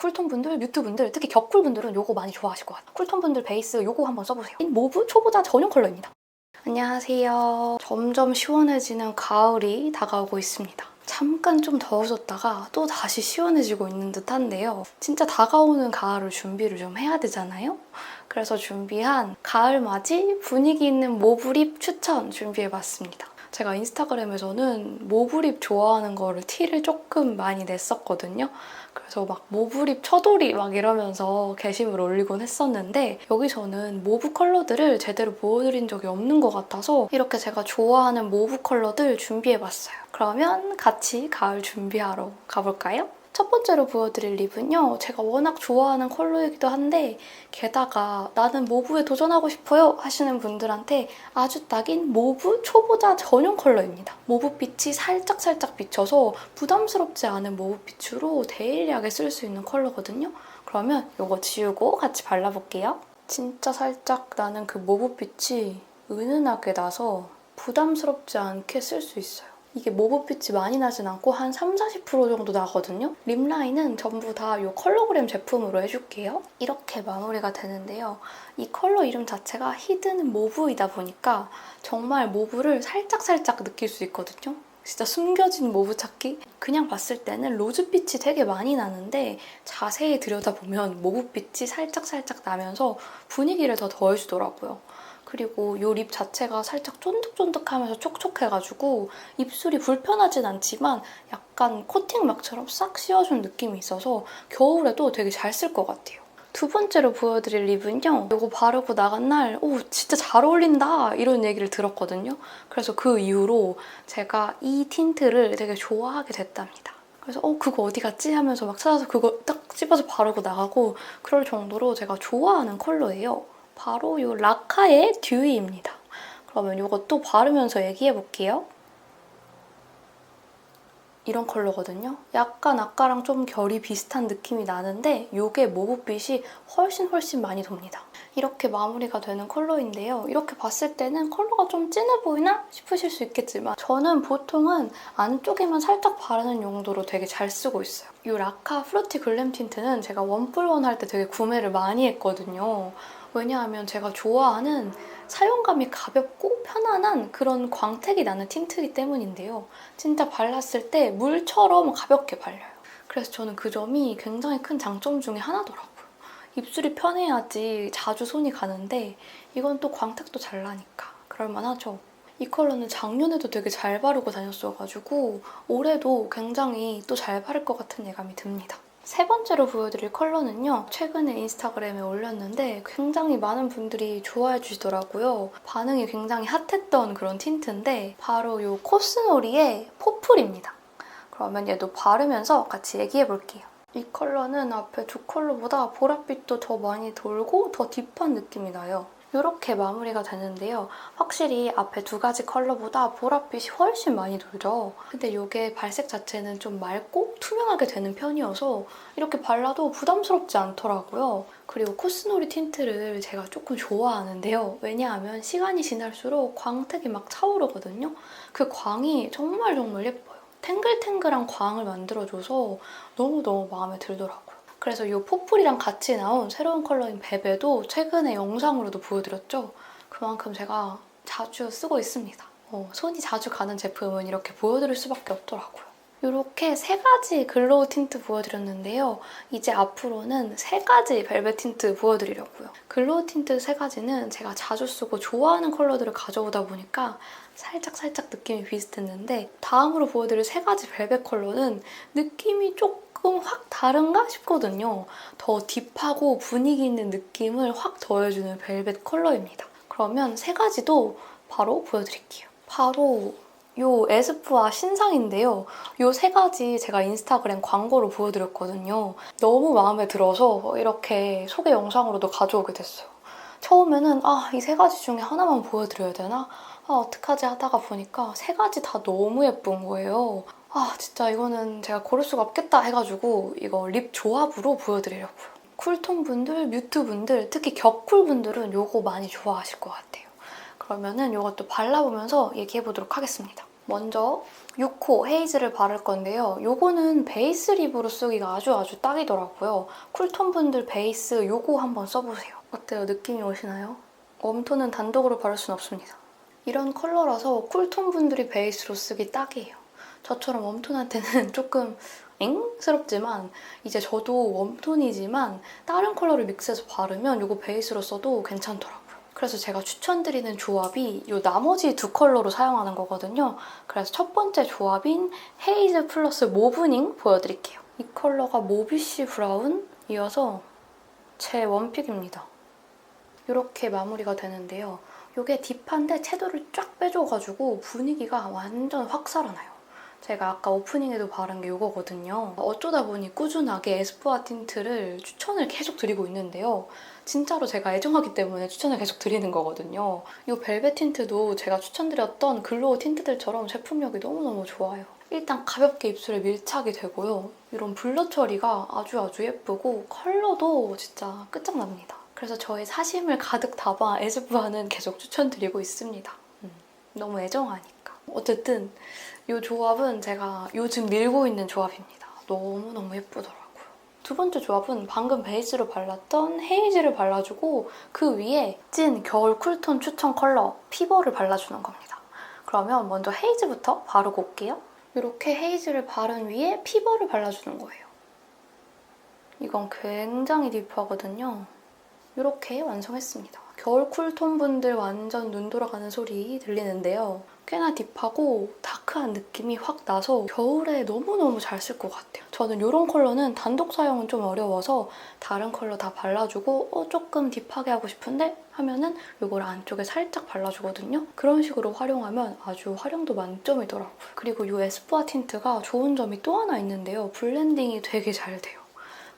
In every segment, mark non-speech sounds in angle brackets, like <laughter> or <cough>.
쿨톤 분들, 뮤트 분들, 특히 격쿨 분들은 요거 많이 좋아하실 것 같아요. 쿨톤 분들 베이스 요거 한번 써보세요. 모브 초보자 전용 컬러입니다. 안녕하세요. 점점 시원해지는 가을이 다가오고 있습니다. 잠깐 좀 더워졌다가 또 다시 시원해지고 있는 듯한데요. 진짜 다가오는 가을을 준비를 좀 해야 되잖아요. 그래서 준비한 가을 맞이 분위기 있는 모브립 추천 준비해봤습니다. 제가 인스타그램에서는 모브립 좋아하는 거를 티를 조금 많이 냈었거든요. 그래서 막 모브립 쳐돌이 막 이러면서 게시물 올리곤 했었는데 여기서는 모브 컬러들을 제대로 보여드린 적이 없는 것 같아서 이렇게 제가 좋아하는 모브 컬러들 준비해봤어요. 그러면 같이 가을 준비하러 가볼까요? 첫 번째로 보여드릴 립은요. 제가 워낙 좋아하는 컬러이기도 한데 게다가 나는 모브에 도전하고 싶어요 하시는 분들한테 아주 딱인 모브 초보자 전용 컬러입니다. 모브빛이 살짝살짝 비쳐서 부담스럽지 않은 모브빛으로 데일리하게 쓸 수 있는 컬러거든요. 그러면 이거 지우고 같이 발라볼게요. 진짜 살짝 나는 그 모브빛이 은은하게 나서 부담스럽지 않게 쓸 수 있어요. 이게 모브 빛이 많이 나진 않고 한 3, 40% 정도 나거든요. 립 라인은 전부 다 이 컬러그램 제품으로 해줄게요. 이렇게 마무리가 되는데요. 이 컬러 이름 자체가 히든 모브이다 보니까 정말 모브를 살짝살짝 느낄 수 있거든요. 진짜 숨겨진 모브 찾기? 그냥 봤을 때는 로즈빛이 되게 많이 나는데 자세히 들여다보면 모브빛이 살짝살짝 나면서 분위기를 더 더해주더라고요. 그리고 이립 자체가 살짝 쫀득쫀득하면서 촉촉해가지고 입술이 불편하진 않지만 약간 코팅막처럼 싹 씌워준 느낌이 있어서 겨울에도 되게 잘 쓸 것 같아요. 두 번째로 보여드릴 립은요. 이거 바르고 나간 날, 오, 진짜 잘 어울린다! 이런 얘기를 들었거든요. 그래서 그 이후로 제가 이 틴트를 되게 좋아하게 됐답니다. 그래서 어, 그거 어디 갔지? 하면서 막 찾아서 그거 딱 집어서 바르고 나가고 그럴 정도로 제가 좋아하는 컬러예요. 바로 이 라카의 듀이입니다. 그러면 이것도 바르면서 얘기해 볼게요. 이런 컬러거든요. 약간 아까랑 좀 결이 비슷한 느낌이 나는데 이게 모브빛이 훨씬 훨씬 많이 돕니다. 이렇게 마무리가 되는 컬러인데요. 이렇게 봤을 때는 컬러가 좀 진해 보이나 싶으실 수 있겠지만 저는 보통은 안쪽에만 살짝 바르는 용도로 되게 잘 쓰고 있어요. 이 라카 프루티 글램 틴트는 제가 원뿔원 할 때 되게 구매를 많이 했거든요. 왜냐하면 제가 좋아하는 사용감이 가볍고 편안한 그런 광택이 나는 틴트이기 때문인데요. 진짜 발랐을 때 물처럼 가볍게 발려요. 그래서 저는 그 점이 굉장히 큰 장점 중에 하나더라고요. 입술이 편해야지 자주 손이 가는데 이건 또 광택도 잘 나니까 그럴만하죠. 이 컬러는 작년에도 되게 잘 바르고 다녔어가지고 올해도 굉장히 또 잘 바를 것 같은 예감이 듭니다. 세 번째로 보여드릴 컬러는요. 최근에 인스타그램에 올렸는데 굉장히 많은 분들이 좋아해 주시더라고요. 반응이 굉장히 핫했던 그런 틴트인데 바로 이 코스놀이의 포플입니다. 그러면 얘도 바르면서 같이 얘기해 볼게요. 이 컬러는 앞에 두 컬러보다 보랏빛도 더 많이 돌고 더 딥한 느낌이 나요. 이렇게 마무리가 되는데요. 확실히 앞에 두 가지 컬러보다 보랏빛이 훨씬 많이 돌죠. 근데 이게 발색 자체는 좀 맑고 투명하게 되는 편이어서 이렇게 발라도 부담스럽지 않더라고요. 그리고 코스놀이 틴트를 제가 조금 좋아하는데요. 왜냐하면 시간이 지날수록 광택이 막 차오르거든요. 그 광이 정말 정말 예뻐요. 탱글탱글한 광을 만들어줘서 너무너무 마음에 들더라고요. 그래서 이 포플이랑 같이 나온 새로운 컬러인 베베도 최근에 영상으로도 보여드렸죠. 그만큼 제가 자주 쓰고 있습니다. 어, 손이 자주 가는 제품은 이렇게 보여드릴 수밖에 없더라고요. 이렇게 세 가지 글로우 틴트 보여드렸는데요. 이제 앞으로는 세 가지 벨벳 틴트 보여드리려고요. 글로우 틴트 세 가지는 제가 자주 쓰고 좋아하는 컬러들을 가져오다 보니까 살짝살짝 느낌이 비슷했는데 다음으로 보여드릴 세 가지 벨벳 컬러는 느낌이 조금 확 다른가 싶거든요. 더 딥하고 분위기 있는 느낌을 확 더해주는 벨벳 컬러입니다. 그러면 세 가지도 바로 보여드릴게요. 바로 요 에스쁘아 신상인데요. 요 세 가지 제가 인스타그램 광고로 보여드렸거든요. 너무 마음에 들어서 이렇게 소개 영상으로도 가져오게 됐어요. 처음에는 아, 이 세 가지 중에 하나만 보여드려야 되나? 아, 어떡하지 하다가 보니까 세 가지 다 너무 예쁜 거예요. 아, 진짜 이거는 제가 고를 수가 없겠다 해가지고 이거 립 조합으로 보여드리려고요. 쿨톤 분들, 뮤트 분들, 특히 격쿨 분들은 이거 많이 좋아하실 것 같아요. 그러면은 이것도 발라보면서 얘기해보도록 하겠습니다. 먼저 6호 헤이즈를 바를 건데요. 요거는 베이스 립으로 쓰기가 아주 아주 딱이더라고요. 쿨톤 분들 베이스 요거 한번 써보세요. 어때요? 느낌이 오시나요? 웜톤은 단독으로 바를 순 없습니다. 이런 컬러라서 쿨톤 분들이 베이스로 쓰기 딱이에요. 저처럼 웜톤한테는 <laughs> 조금 엥스럽지만 이제 저도 웜톤이지만 다른 컬러를 믹스해서 바르면 이거 베이스로 써도 괜찮더라고요. 그래서 제가 추천드리는 조합이 이 나머지 두 컬러로 사용하는 거거든요. 그래서 첫 번째 조합인 헤이즈 플러스 모브닝 보여드릴게요. 이 컬러가 모비쉬 브라운이어서 제 원픽입니다. 이렇게 마무리가 되는데요. 이게 딥한데 채도를 쫙 빼줘가지고 분위기가 완전 확 살아나요. 제가 아까 오프닝에도 바른 게 이거거든요. 어쩌다 보니 꾸준하게 에스쁘아 틴트를 추천을 계속 드리고 있는데요. 진짜로 제가 애정하기 때문에 추천을 계속 드리는 거거든요. 이 벨벳 틴트도 제가 추천드렸던 글로우 틴트들처럼 제품력이 너무너무 좋아요. 일단 가볍게 입술에 밀착이 되고요. 이런 블러 처리가 아주 아주 예쁘고 컬러도 진짜 끝장납니다. 그래서 저의 사심을 가득 담아 에스쁘아는 계속 추천드리고 있습니다. 음, 너무 애정하니까. 어쨌든 이 조합은 제가 요즘 밀고 있는 조합입니다. 너무너무 예쁘더라고요. 두 번째 조합은 방금 베이스로 발랐던 헤이즈를 발라주고 그 위에 찐 겨울 쿨톤 추천 컬러 피버를 발라주는 겁니다. 그러면 먼저 헤이즈부터 바르고 올게요. 이렇게 헤이즈를 바른 위에 피버를 발라주는 거예요. 이건 굉장히 딥하거든요. 이렇게 완성했습니다. 겨울 쿨톤 분들 완전 눈 돌아가는 소리 들리는데요. 꽤나 딥하고 다크한 느낌이 확 나서 겨울에 너무너무 잘 쓸 것 같아요. 저는 이런 컬러는 단독 사용은 좀 어려워서 다른 컬러 다 발라주고 어, 조금 딥하게 하고 싶은데 하면은 이걸 안쪽에 살짝 발라주거든요. 그런 식으로 활용하면 아주 활용도 만점이더라고요. 그리고 이 에스쁘아 틴트가 좋은 점이 또 하나 있는데요. 블렌딩이 되게 잘 돼요.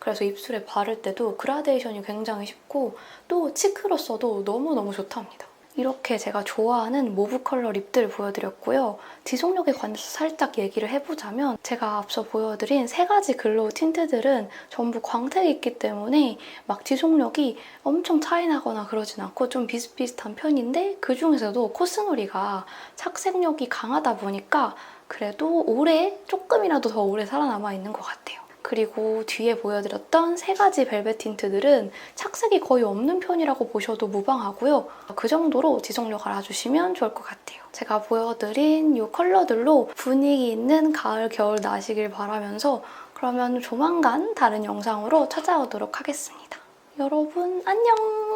그래서 입술에 바를 때도 그라데이션이 굉장히 쉽고 또 치크로 써도 너무너무 좋답니다. 이렇게 제가 좋아하는 모브 컬러 립들 보여드렸고요. 지속력에 관해서 살짝 얘기를 해보자면 제가 앞서 보여드린 세 가지 글로우 틴트들은 전부 광택이 있기 때문에 막 지속력이 엄청 차이 나거나 그러진 않고 좀 비슷비슷한 편인데 그 중에서도 코스놀이가 착색력이 강하다 보니까 그래도 오래 조금이라도 더 오래 살아남아 있는 것 같아요. 그리고 뒤에 보여드렸던 세 가지 벨벳 틴트들은 착색이 거의 없는 편이라고 보셔도 무방하고요. 그 정도로 지속력을 알아주시면 좋을 것 같아요. 제가 보여드린 이 컬러들로 분위기 있는 가을, 겨울 나시길 바라면서 그러면 조만간 다른 영상으로 찾아오도록 하겠습니다. 여러분 안녕!